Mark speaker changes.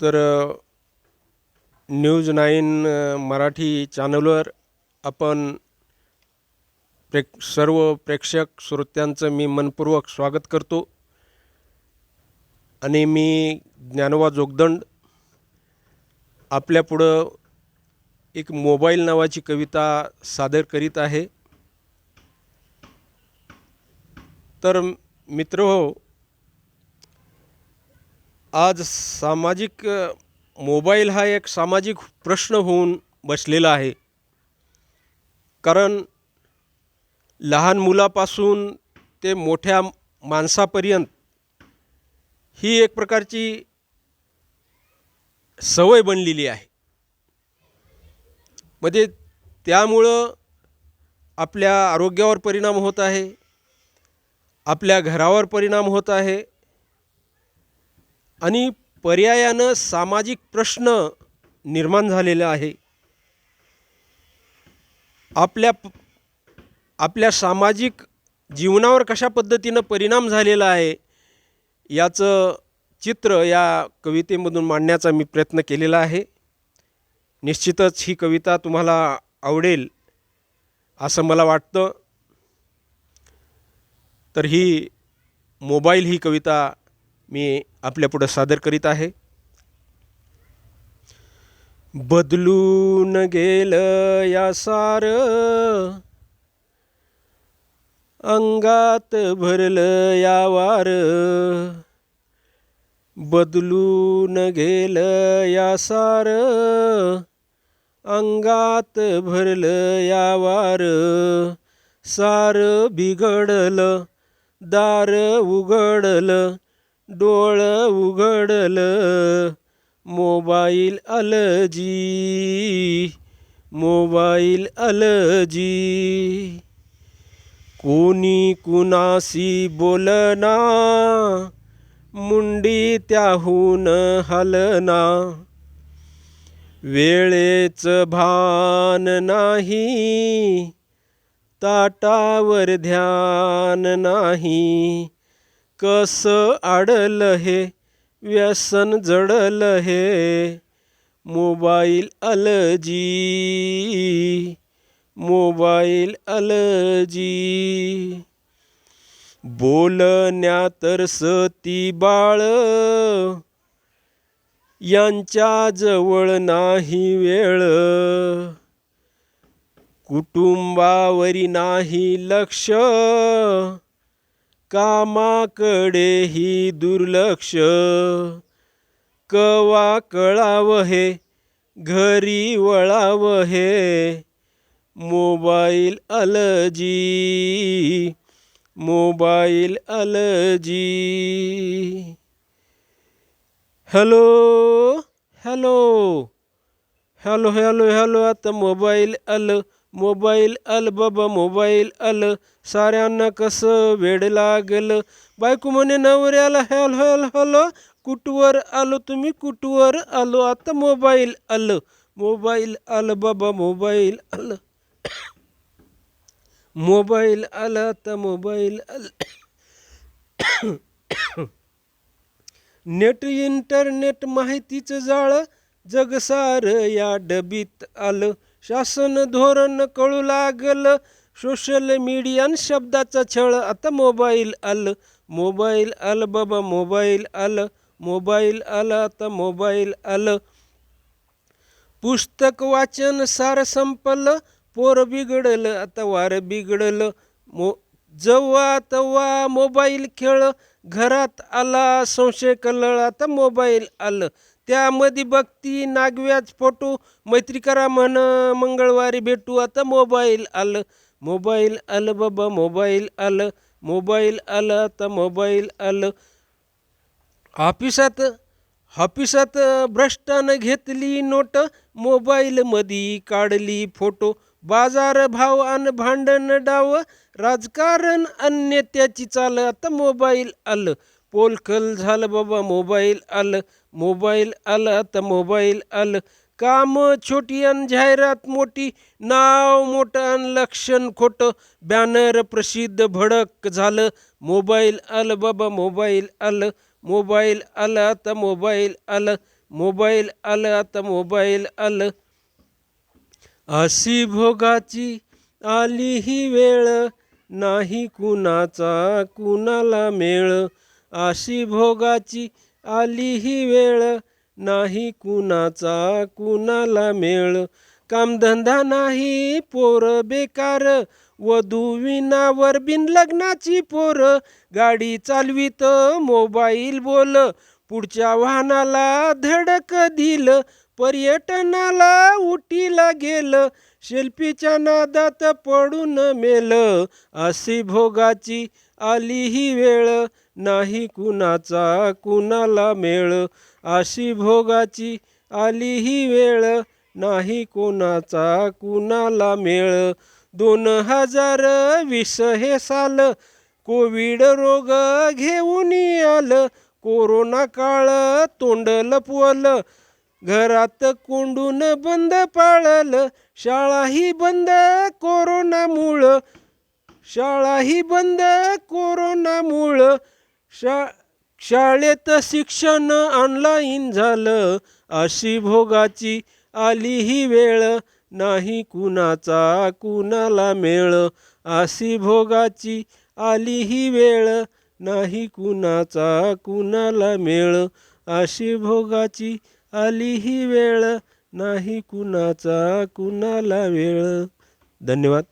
Speaker 1: तर news nine Marathi चॅनलवर आपण प्रेक सर्व प्रेक्षक श्रोत्यांचं मी मनपूर्वक स्वागत करतो. आणि मी ज्ञानवा जोगदंड. आपल्यापुढं एक मोबाईल नावाची कविता सादर करीत आहे. तर मित्र हो आज सामाजिक मोबाईल हा एक सामाजिक प्रश्न होऊन बसलेला आहे. कारण लहान मुलापासून ते मोठ्या माणसापर्यंत ही एक प्रकारची सवय बनलेली आहे. म्हणजे त्यामुळं आपल्या आरोग्यावर परिणाम होत आहे आपल्या घरावर परिणाम होत आहे आणि पर्यायानं सामाजिक प्रश्न निर्माण झालेला आहे. आपल्या आपल्या सामाजिक जीवनावर कशा पद्धतीनं परिणाम झालेला आहे याचं चित्र या कवितेमधून मांडण्याचा मी प्रयत्न केलेला आहे. निश्चितच ही कविता तुम्हाला आवडेल असं मला वाटतं. तर ही मोबाईल ही कविता मी आपल्यापुढं सादर करीत आहे. बदलून गेलं या सार अंगात भरलं या वार. बदलून गेलं या सार अंगात भरलं या वार. सार बिघडलं दार उघडलं डोळं उघडलं मोबाईल अलजी मोबाईल अलजी. कोणी कुणाशी बोलना मुंडी त्याहून हलना. वेळेचं भान नाही ताटावर ध्यान नाही. कसं आडल हे? व्यसन जडलं हे? Mobile allergy. Mobile allergy. बोलण्या तर सती बाळ. यांच्या जवळ नाही वेळ. कुटुंबावरी नाही लक्ष. कामाकडेही दुर्लक्ष. कवा कळावं हे घरी वळावं हे. Mobile allergy mobile allergy. Hello hello hello hello hello आता मोबाईल अल मोबाईल अल बाबा मोबाईल आलं साऱ्यांना कसं वेड लागलं? बायको म्हणे नवऱ्याला हॅल हॅल हॅलो. कुठवर आलो तुम्ही? कुठवर आलो? आता मोबाईल आलं मोबाईल आलं बाबा मोबाईल आलं मोबाईल आला आता मोबाईल आलं नेट इंटरनेट माहितीचं जाळं. जगसार या डबीत आलं. शासन धोरण कळू लागलं. सोशल मीडियान शब्दाचा छळ आता मोबाईल आलं. मोबाईल आलं बाबा मोबाईल आलं. मोबाईल आलं आता मोबाईल आलं. पुस्तक वाचन सार संपलं पोर बिघडलं आता वार बिघडलं. मो जेव्हा तेव्हा मोबाईल खेळ घरात आला संशय कलळ आता मोबाईल आलं. त्यामध्ये बघती नागव्याच फोटो. मैत्री करा म्हण मंगळवारी भेटू आता मोबाईल आलं. मोबाईल आलं बाबा मोबाईल आलं. मोबाईल आलं आता मोबाईल आलं. ऑफिसात ऑफिसात भ्रष्टानं घेतली नोट. मोबाईलमध्ये काढली फोटो. बाजार भाव आणि भांडण डाव. राजकारण अन्य त्याची चाल आता मोबाईल आलं. पोलखल झालं बाबा मोबाईल आलं मोबाईल आलं आता मोबाईल आलं. काम छोटी आणि जाहिरात मोठी नाव मोठं आणि लक्षण खोटं. बॅनर प्रसिद्ध भडक झालं मोबाईल आलं बाबा मोबाईल आलं. मोबाईल आलं आता मोबाईल आलं मोबाईल आलं आता मोबाईल आलं. अशी भोगाची आली ही वेळ नाही कुणाचा कुणाला मेळ. अशी भोगाची आली ही वेळ. नाही कुणाचा कुणाला मेळ. कामधंदा नाही पोर बेकार. वधू विनावर बिन लग्नाची पोर. गाडी चालवीत मोबाईल बोल. पुढच्या वाहनाला धडक दिल. पर्यटनाला उटीला गेल. शिल्पीच्या नादात पडून मेल. अशी भोगाची आली ही वेळ. नाही कुणाचा कुणाला मेळ. अशी भोगाची आली ही वेळ. नाही कोणाचा कुणाला मेळ. दोन हजार वीस हे साल. कोविड रोग घेऊन आलं. कोरोना काळ तोंड लपवल घरात कोंडून बंद पाळलं. शाळाही बंद कोरोनामुळं. शाळाही बंद कोरोनामुळं. शा शाळेत शिक्षण ऑनलाईन झालं. अशी भोगाची आली ही वेळ. नाही कुणाचा कुणाला मेळ. अशी भोगाची आली ही वेळ. नाही कुणाचा कुणाला मेळ. अशी भोगाची आली ही वेळ. नाही कुणाचा कुणाला वेळ. धन्यवाद.